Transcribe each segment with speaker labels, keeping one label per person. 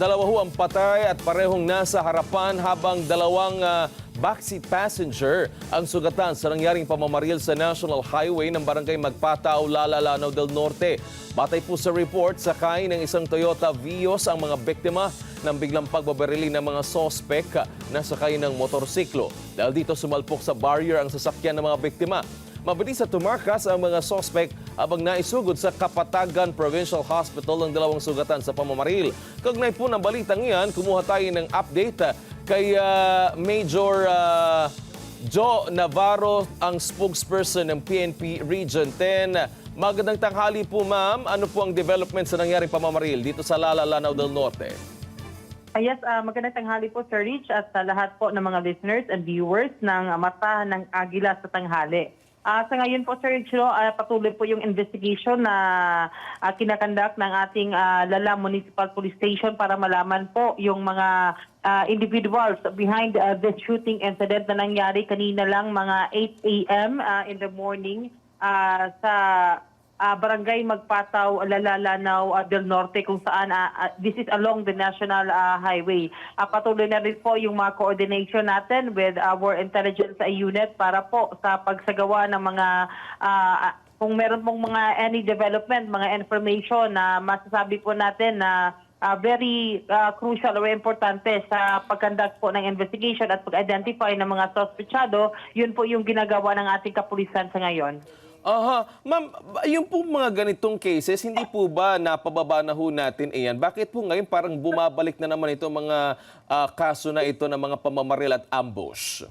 Speaker 1: Dalawa ho ang patay at parehong nasa harapan habang dalawang ah, backseat passenger ang sugatan sa nangyaring pamamaril sa National Highway ng Barangay Magpatao, Lalalanaw del Norte. Batay po sa report, sakay ng isang Toyota Vios ang mga biktima ng biglang pagbabarili ng mga sospek na sakay ng motorsiklo. Dahil dito sumalpok sa barrier ang sasakyan ng mga biktima. Mabilis sa tumakas ang mga sospek habang naisugod sa Kapatagan Provincial Hospital ang dalawang sugatan sa pamamaril. Kagnay po ng balitang iyan, kumuha tayo ng update ah, kay ah, Major ah, Joe Navarro, ang spokesperson ng PNP Region 10. Magandang tanghali po ma'am. Ano po ang development sa nangyaring pamamaril dito sa Lala, Lanao del Norte?
Speaker 2: Yes, ah, magandang tanghali po Sir Rich at sa lahat po ng mga listeners and viewers ng ah, Mata ng Agila sa tanghali. Ah, sa ngayon po Sir Rich, no, ah, patuloy po yung investigation na uh, kinakandak ng ating ah, Lala Municipal Police Station para malaman po yung mga ah, individuals behind ah, this shooting incident na nangyari kanina lang mga 8 a.m. ah, in the morning ah, sa ah, Barangay Magpataw, Lalalanaw ah, del Norte kung saan ah, ah, this is along the National ah, Highway. Ah, patuloy na rin po yung mga coordination natin with our intelligence unit para po sa pagsagawa ng mga ah, kung meron pong mga any development, mga information na masasabi po natin na ah, very ah, crucial or importante sa pagkandak po ng investigation at pag-identify ng mga sospechado, yun po yung ginagawa ng ating kapulisan sa ngayon.
Speaker 1: Aha. Ma'am, yung po mga ganitong cases, hindi po ba napababa na ho natin iyan? Bakit po ngayon parang bumabalik na naman ito mga ah, kaso na ito ng mga pamamaril at ambush?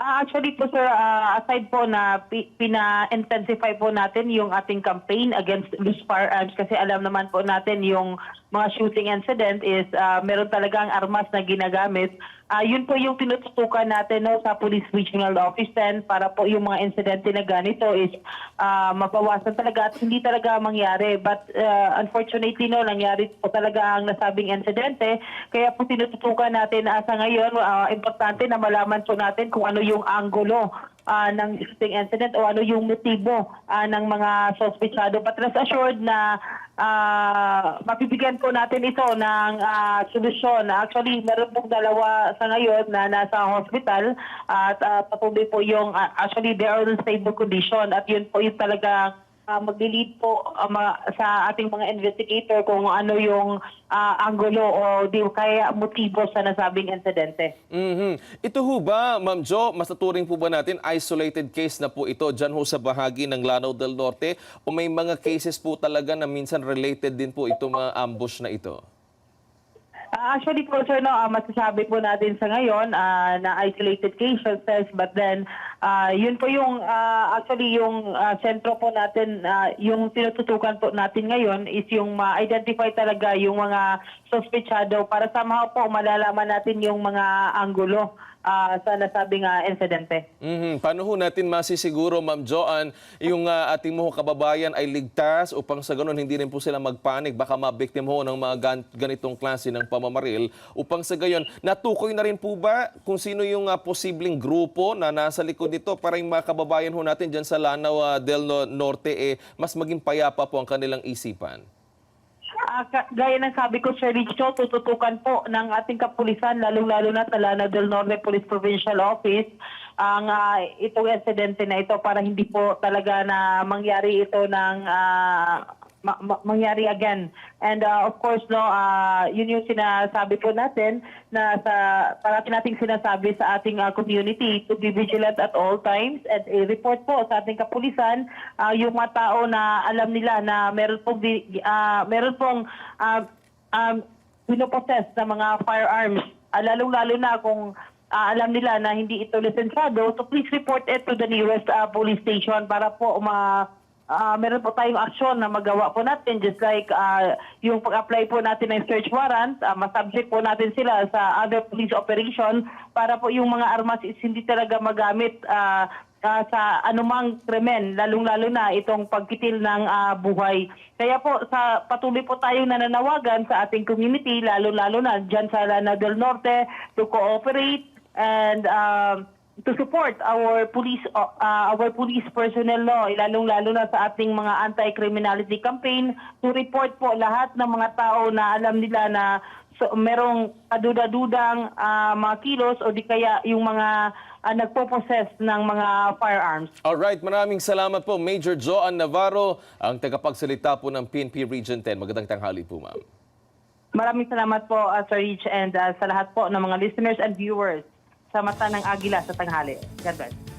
Speaker 2: Ah, actually po sir, ah, aside po na pi- pina-intensify po natin yung ating campaign against loose firearms kasi alam naman po natin yung mga shooting incident is ah, meron talagang armas na ginagamit. Ah, yun po yung tinututukan natin no, sa Police Regional Office 10 para po yung mga insidente na ganito is ah, mabawasan talaga at hindi talaga mangyari. But ah, unfortunately no, nangyari po talaga ang nasabing insidente. Kaya po tinututukan natin ah, sa ngayon, ah, importante na malaman po natin kung ano yung anggulo ah, ng shooting incident o ano yung motibo ah, ng mga sospechado. But rest assured na ah, mapibigyan po natin ito ng ah, solusyon. Actually, meron pong dalawa sa ngayon na nasa hospital at ah, patuloy po yung, ah, actually, they are in stable condition at yun po yung talaga uh, maglilid po ah, ma- sa ating mga investigator kung ano yung ah, anggulo o di kaya motibo sa nasabing insidente.
Speaker 1: Mhm. Ito ho ba, Ma'am Jo, masaturing po ba natin isolated case na po ito dyan ho sa bahagi ng Lanao del Norte o may mga cases po talaga na minsan related din po itong mga ambush na ito?
Speaker 2: Ah, actually po sir, no, ah, masasabi po natin sa ngayon ah, na isolated cases but then ah, yun po yung ah, actually yung ah, sentro po natin ah, yung tinututukan po natin ngayon is yung ma-identify talaga yung mga sospechado para somehow po malalaman natin yung mga anggulo ah, sa nasabing ah, insidente.
Speaker 1: Mhm. Paano ho natin masisiguro, Ma'am Joanne, yung ah, ating mga kababayan ay ligtas upang sa ganun hindi rin po sila magpanik, baka mabiktim ho ng mga gan- ganitong klase ng pamamaril. Upang sa gayon, natukoy na rin po ba kung sino yung ah, posibleng grupo na nasa likod nito para yung mga kababayan ho natin dyan sa Lanao ah, del No- Norte eh, mas maging payapa po ang kanilang isipan?
Speaker 2: Ka- gaya ng sabi ko, Sir Richo, tututukan po ng ating kapulisan, lalong-lalo na sa Lanao del Norte Police Provincial Office, ang ah, itong insidente na ito para hindi po talaga na mangyari ito ng ah, ma- ma- mangyari again. And ah, of course, no, ah, yun yung sinasabi po natin na sa parati nating sinasabi sa ating ah, community to be vigilant at all times. And i-report po sa ating kapulisan ah, yung mga tao na alam nila na meron pong ah, meron pong ah, um, pinopossess na mga firearms. Ah, lalong-lalo na kung ah, alam nila na hindi ito lisensyado, so please report it to the nearest ah, police station para po ma Ah, meron po tayong aksyon na magawa po natin just like ah, yung pag-apply po natin ng search warrant, uh, masubject po natin sila sa other police operation para po yung mga armas is hindi talaga magamit ah, ah, sa anumang krimen, lalong-lalo na itong pagkitil ng ah, buhay. Kaya po sa patuloy po tayong nananawagan sa ating community, lalo-lalo na dyan sa Lanao del Norte to cooperate and um, to support our police uh, our police personnel no lalong-lalo na sa ating mga anti-criminality campaign to report po lahat ng mga tao na alam nila na so, merong kaduda-dudang ah, mga kilos o di kaya yung mga uh, nagpo-possess ng mga firearms.
Speaker 1: Alright, maraming salamat po Major Joan Navarro, ang tagapagsalita po ng PNP Region 10. Magandang tanghali po, ma'am.
Speaker 2: Maraming salamat po uh, Sir Rich and uh, sa lahat po ng mga listeners and viewers sa mata ng agila sa tanghali. God bless.